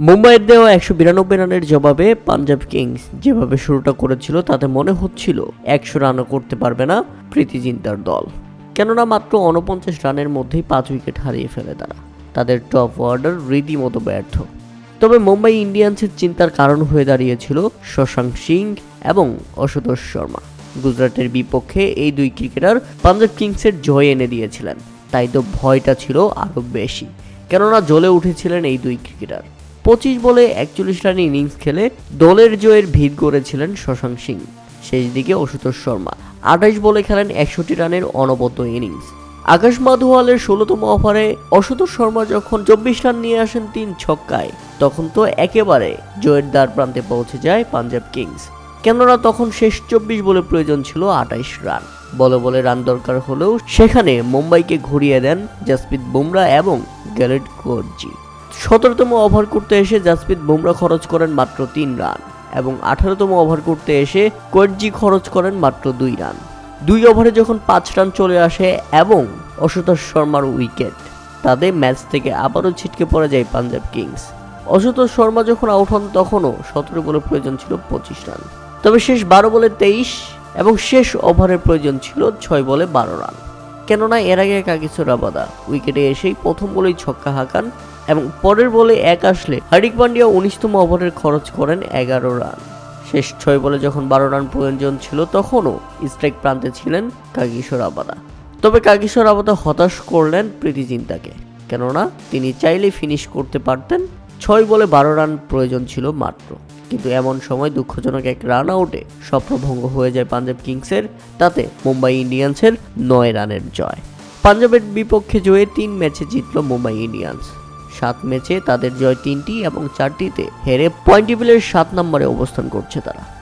মুম্বাইয়ের দেওয়া একশো বিরানব্বই রানের জবাবে পাঞ্জাব কিংস যেভাবে শুরুটা করেছিল, তাতে মনে হচ্ছিল একশো রানও করতে পারবে না প্রীতি জিন্তার দল। কেননা মাত্র উনপঞ্চাশ রানের মধ্যেই পাঁচ উইকেট হারিয়ে ফেলে তারা। তাদের টপ অর্ডার রীতিমতো ব্যর্থ। তবে মুম্বাই ইন্ডিয়ান্সের চিন্তার কারণ হয়ে দাঁড়িয়েছিল শশাঙ্ক সিং এবং অশুতোষ শর্মা। গুজরাটের বিপক্ষে এই দুই ক্রিকেটার পাঞ্জাব কিংসের জয় এনে দিয়েছিলেন। তাই তো ভয়টা ছিল আরও বেশি। কেননা জ্বলে উঠেছিলেন এই দুই ক্রিকেটার। পঁচিশ বলে একচল্লিশ রানে ইনিংস খেলে দলের জয়ের ভিত গড়েছিলেন শশাঙ্ক সিং। শেষ দিকে অশুতোষ শর্মা। আঠাইশ বলে খেলেন একষট্টি রানের অনবদ্য ইনিংস। আকাশ মাধওয়ালের ষোলোতম ওভারে অশুতোষ শর্মা যখন চব্বিশ রান নিয়ে আসেন তিন ছক্কায়, তখন তো একেবারে জয়ের দ্বার প্রান্তে পৌঁছে যায় পাঞ্জাব কিংস। কেননা তখন শেষ চব্বিশ বলে প্রয়োজন ছিল আঠাইশ রান। বলে বলে রান দরকার হলেও সেখানে মুম্বাইকে ঘুরিয়ে দেন জাসপ্রীত বুমরা এবং গ্যারেট কোর্জি। সতেরোতম ওভার করতে এসে জাসপ্রীত বুমরা খরচ করেন মাত্র তিন রান এবং আঠারোতম ওভার করতে এসে কোর্জি খরচ করেন মাত্র দুই রান। দুই ওভারে যখন পাঁচ রান চলে আসে এবং অশুতোষ শর্মার উইকেট তাদের ম্যাচ থেকে আবারও ছিটকে পড়ে যায় পাঞ্জাব কিংস। অশুতোষ শর্মা যখন আউট হন, তখনও সতেরো বলে প্রয়োজন ছিল পঁচিশ রান। তবে শেষ বারো বলে তেইশ এবং শেষ ওভারের প্রয়োজন ছিল ছয় বলে বারো রান। কেননা এর আগে কাগিসো রাবাদা উইকেটে এসেই প্রথম বলেই ছক্কা হাঁকান এবং পরের বলে এক আসলে হার্দিক পান্ডিয়া উনিশতম ওভারের খরচ করেন এগারো রান। শেষ ছয় বলে যখন বারো রান প্রয়োজন ছিল, তখনও স্ট্রাইক প্রান্তে ছিলেন কাগিসো আবাদা। তবে কাগিসো রাবাদা হতাশ করলেন প্রীতি চিন্তাকে কেননা তিনি চাইলে ফিনিশ করতে পারতেন। ছয় বলে বারো রান প্রয়োজন ছিল মাত্র। কিন্তু এমন সময় দুঃখজনক এক রান আউটে স্বপ্নভঙ্গ হয়ে যায় পাঞ্জাব কিংসের, তাতে মুম্বাই ইন্ডিয়ান্সের নয় রানের জয়। পাঞ্জাবের বিপক্ষে জয়ে তিন ম্যাচে জিতল মুম্বাই ইন্ডিয়ান্স। সাত ম্যাচে তাদের জয় তিনটি এবং চারটিতে হেরে পয়েন্ট টেবিলের সাত নম্বরে অবস্থান করছে তারা।